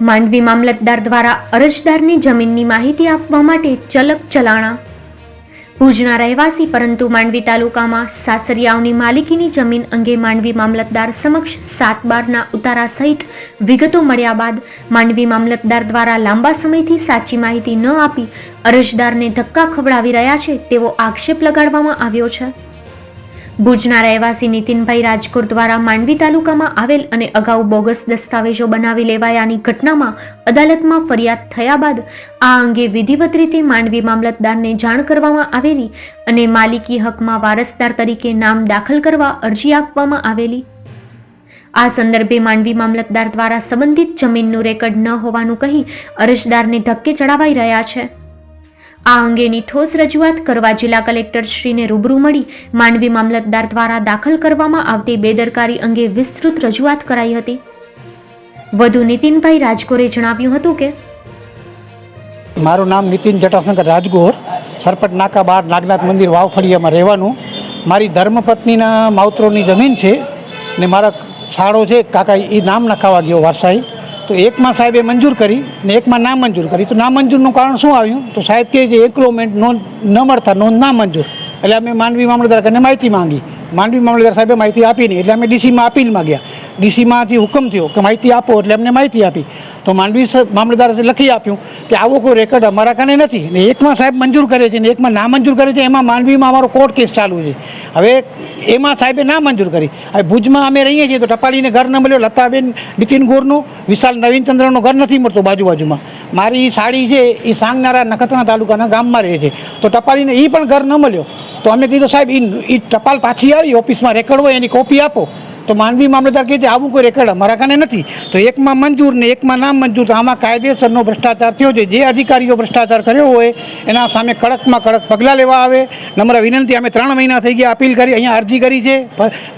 માંડવી મામલતદાર દ્વારા અરજદારની જમીનની માહિતી આપવા માટે ચલક ચલાણા. ભુજના રહેવાસી પરંતુ માંડવી તાલુકામાં સાસરિયાઓની માલિકીની જમીન અંગે માંડવી મામલતદાર સમક્ષ સાત બારના ઉતારા સહિત વિગતો મળ્યા બાદ માંડવી મામલતદાર દ્વારા લાંબા સમયથી સાચી માહિતી ન આપી અરજદારને ધક્કા ખવડાવી રહ્યા છે તેવો આક્ષેપ લગાડવામાં આવ્યો છે. ભુજના રહેવાસી નીતિનભાઈ રાજકોટ દ્વારા માંડવી તાલુકામાં આવેલ અને અગાઉ બોગસ દસ્તાવેજો બનાવી લેવાયાની ઘટનામાં અદાલતમાં ફરિયાદ થયા બાદ આ અંગે વિધિવત રીતે માંડવી મામલતદારને જાણ કરવામાં આવેલી અને માલિકી હકમાં વારસદાર તરીકે નામ દાખલ કરવા અરજી આપવામાં આવેલી. આ સંદર્ભે માંડવી મામલતદાર દ્વારા સંબંધિત જમીનનું રેકર્ડ ન હોવાનું કહી અરજદારને ધક્કે ચડાવાઈ રહ્યા છે. આ અંગેની ઠોસ રજૂઆત કરવા જિલ્લા કલેક્ટર શ્રીને રૂબરૂ મળી. માંડવી મામલતદાર દ્વારા દાખલ કરવામાં આવતી બેદરકારી અંગે વિસ્તૃત રજૂઆત કરાઈ હતી. વધુ નીતિનભાઈ રાજકોરે જણાવ્યું હતું કે, મારું નામ નીતિન જટાશંકર રાજગોર, સરપટ નાકા બાર નાગનાથ મંદિર વાવફળિયામાં રહેવાનું. મારી ધર્મપત્નીના માવતરોની જમીન છે ને મારા શાળો છે, કાકા એ નામ નખાવા ગયો વારસાઈ. તો એકમાં સાહેબે મંજૂર કરી ને એકમાં ના મંજૂર કરી. તો ના મંજૂરનું કારણ શું આવ્યું? તો સાહેબ કહે છે એકલોમેન્ટ નોંધ ન મળતા નોંધ ના મંજૂર. એટલે અમે માંડવી મામલતદાર કરીને માહિતી માંગી. માંડવી મામલતદાર સાહેબે માહિતી આપી નહીં એટલે અમે ડીસીમાં અપીલમાં માગ્યા ડીસીમાંથી હુકમ થયો કે માહિતી આપો એટલે અમને માહિતી આપી. તો માંડવી મામલતદાર લખી આપ્યું કે આવો કોઈ રેકોર્ડ અમારા કાને નથી. ને એકમાં સાહેબ મંજૂર કરે છે ને એકમાં ના મંજૂર કરે છે, એમાં માંડવીમાં અમારો કોર્ટ કેસ ચાલુ છે. હવે એમાં સાહેબે ના મંજૂર કરી. હવે ભુજમાં અમે રહીએ છીએ તો ટપાલીને ઘર ન મળ્યો, લતાબેન, નીતિન ગોરનું, વિશાલ, નવીનચંદ્રનું ઘર નથી મળતું બાજુ બાજુમાં મારી સાડી છે એ સાંગનારા નખત્રાણા તાલુકાના ગામમાં રહે છે. તો ટપાલીને એ પણ ઘર ન મળ્યો. તો અમે કીધું, સાહેબ એ ટપાલ પાછી આવી, ઓફિસમાં રેકર્ડ હોય, એની કોપી આપો. તો માનવી મામલતદાર કહે છે, આવું કોઈ રેકર્ડ અમારા કાને નથી. તો એકમાં મંજૂર ને એકમાં નામ મંજૂર, તો આમાં કાયદેસરનો ભ્રષ્ટાચાર થયો છે. જે અધિકારીઓ ભ્રષ્ટાચાર કર્યો હોય, એના સામે કડકમાં કડક પગલાં લેવા આવે. નમ્ર વિનંતી, અમે ત્રણ મહિના થઈ ગયા અપીલ કરી, અહીંયા અરજી કરી છે.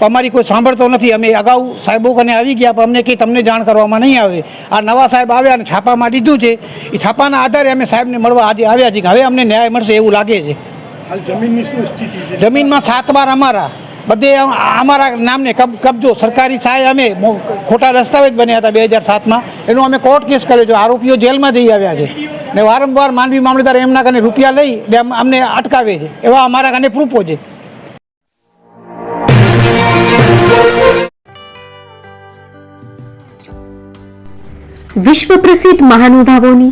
અમારી કોઈ સાંભળતો નથી. અમે અગાઉ સાહેબો કને આવી ગયા, પણ અમને કંઈ તમને જાણ કરવામાં નહીં આવે. આ નવા સાહેબ આવ્યા અને છાપામાં દીધું છે. એ છાપાના આધારે અમે સાહેબને મળવા આજે આવ્યા છીએ હવે અમને ન્યાય મળશે એવું લાગે છે. હાલ જમીનની શું સ્થિતિ છે? જમીનમાં સાત બાર અમારા. બધે અમારા નામને કબ કબજો. સરકારી સહાય અમે ખોટા દસ્તાવેજ બન્યા હતા બે હજાર સાતમાં. એનો અમે કોર્ટ કેસ કર્યો છે. આરોપીઓ જેલમાં જઈ આવ્યા છે. ને વારંવાર માનવી મામલતદાર એમના કને રૂપિયા લઈ ને અમને અટકાવે છે. એવા અમારા કને પ્રૂફો છે. વિશ્વ પ્રસિદ્ધ મહાનુભાવોની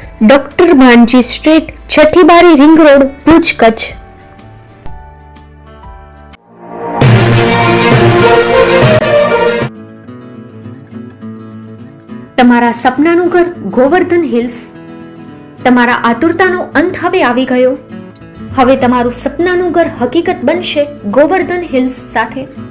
doctor Bhanji street છઠ્ઠી બારી રિંગ રોડ ભુજ કચ્છ તમારા સપનાનું ઘર ગોવર્ધન હિલ્સ. તમારા આતુરતાનો અંત હવે આવી ગયો. હવે તમારું સપનાનું ઘર હકીકત બનશે ગોવર્ધન હિલ્સ સાથે.